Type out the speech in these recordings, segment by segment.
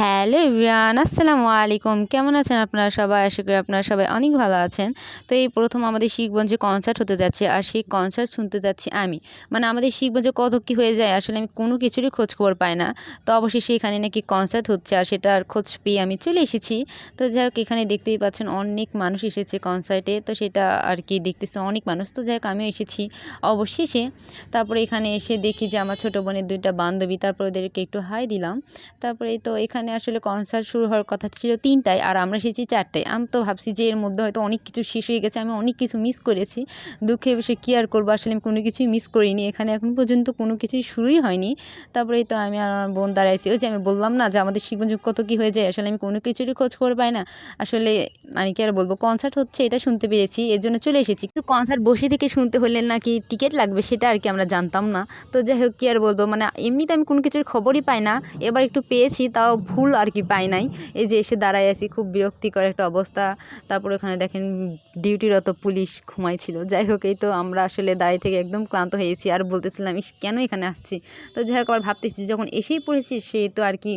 Hello ইব্রিয়ান আসসালামু আলাইকুম। কেমন আছেন আপনারা সবাই? আশা করি আপনারা সবাই অনেক ভালো আছেন। তো এই প্রথম আমাদের শিখগঞ্জে কনসার্ট হতে যাচ্ছে, আর সেই কনসার্ট শুনতে যাচ্ছি আমি। মানে আমাদের শিখগঞ্জে কত কী হয়ে যায়, আসলে আমি কোনো কিছুরই খোঁজ খবর পাই না। তো অবশেষে এখানে নাকি কনসার্ট হচ্ছে, আর সেটার খোঁজ পেয়ে আমি চলে এসেছি। তো যাই হোক, এখানে দেখতেই পাচ্ছেন অনেক মানুষ এসেছে কনসার্টে তো সেটা আর কি দেখতেছে অনেক মানুষ। তো যাই হোক, আমিও এসেছি অবশেষে। তারপরে এখানে এসে দেখি যে আমার ছোটো বোনের দুইটা বান্ধবী, তারপর ওদেরকে একটু হাই দিলাম। তারপরে তো এখানে আসলে কনসার্ট শুরু হওয়ার কথা ছিল তিনটায় আর আমরা এসেছি চারটায়। আমি তো ভাবছি যে এর মধ্যে হয়তো অনেক কিছু শেষ হয়ে গেছে, আমি অনেক কিছু মিস করেছি। দুঃখে বসে কী আর করব, আসলে আমি কোনো কিছুই মিস করিনি। এখানে এখন পর্যন্ত কোনো কিছুই শুরুই হয়নি। তারপরে তো আমি আর আমার বোন দাঁড়াইছি। ওই যে আমি বললাম না যে আমাদের শিবগঞ্জ কত কী হয়ে যায়, আসলে আমি কোনো কিছুরই খোঁজ করে পাই না। আসলে মানে কি আর বলব কনসার্ট হচ্ছে এটা শুনতে পেরেছি, এর জন্য চলে এসেছি। কিন্তু কনসার্ট বসে থেকে শুনতে হলে নাকি টিকিট লাগবে সেটা আর কি আমরা জানতাম না। তো যাই হোক, কী আর বলব মানে এমনিতে আমি কোনো কিছুর খবরই পাই না। এবার একটু পেয়েছি, তাও ভুল আর কি পাই নাই। এই যে এসে দাঁড়ায় আছি, খুব বিরক্তিকর একটা অবস্থা। তারপর ওখানে দেখেন ডিউটিরত পুলিশ ঘুমাইছিল। যাই হোক, এই তো আমরা আসলে দাঁড়িয়ে থেকে একদম ক্লান্ত হয়েছি আর বলতেছিলাম কেন এখানে আসছি? তো যাই হোক, আবার ভাবতেছি, যখন এসেই পড়েছি, সে তো আর কি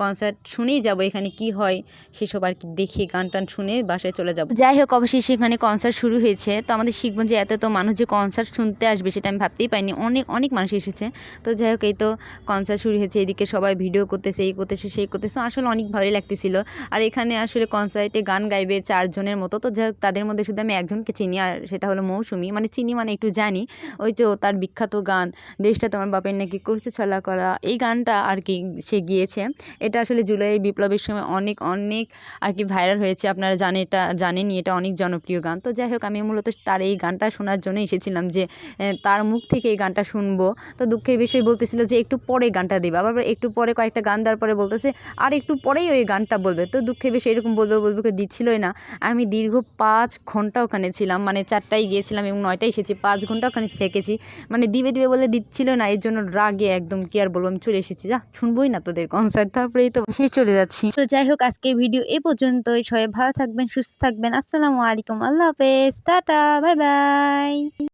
কনসার্ট শুনেই যাব। এখানে কি হয়? সেসব আর কি দেখে, গান টান শুনে বাসায় চলে যাব। যাই হোক, অবশেষে এখানে কনসার্ট শুরু হয়েছে। তো আমাদের শিখগঞ্জে এত তো মানুষ যে কনসার্ট শুনতে আসবে, সেটা আমি ভাবতেই পাইনি। অনেক অনেক মানুষ এসেছে। তো যাই হোক, এই তো কনসার্ট শুরু হয়েছে। এদিকে সবাই ভিডিও করতেছে, এই করতেছে, সেই করতেছে। আসলে অনেক ভালোই লাগতেছিল। আর এখানে আসলে কনসার্টে গান গাইবে চারজনের মতো। তো যাই তাদের মধ্যে শুধু আমি একজনকে চিনি, আর সেটা হলো মৌসুমি। মানে চিনি মানে একটু জানি। ওই তো তার বিখ্যাত গান, দেশটা তোমার বাপের নাকি করছে ছলা করা এই গানটা আর কি সে গিয়েছে। এটা আসলে জুলাই বিপ্লবের সময় অনেক অনেক আর কি ভাইরাল হয়েছে। আপনারা জানেন এটা জানেনই, এটা অনেক জনপ্রিয় গান। তো যাই হোক, আমি মূলত তার এই গানটা শোনার জন্য এসেছিলাম যে তার মুখ থেকে এই গানটা শুনব। তো দুঃখের বিষয় বলতেছিল যে, একটু পরে গানটা দেবে। আবার একটু পরে কয়েকটা গান দেওয়ার পরে বলতেছে আর একটু পরেই ওই গানটা বলবে। তো দুঃখে বিষয় এরকম বলবে বলবে দিচ্ছিলই না। আমি দীর্ঘ পাঁচ ঘণ্টা ওখানে ছিলাম মানে চারটায় গিয়েছিলাম এবং নয়টায় এসেছি, পাঁচ ঘণ্টা ওখানে থেকেছি। মানে দিবে দিবে বলে দিচ্ছিল না, এর জন্য রাগে একদম কি আর বলব, আমি চলে এসেছি। যা, শুনবোই না তোদের কনসার্ট তারপরেই তো সে চলে যাচ্ছি। তো যাই হোক আজকে ভিডিও এ পর্যন্তই। সবাই ভালো থাকবেন, সুস্থ থাকবেন। আসসালামু আলাইকুম, আল্লাহ হাফেজ, টাটা, বাই বাই।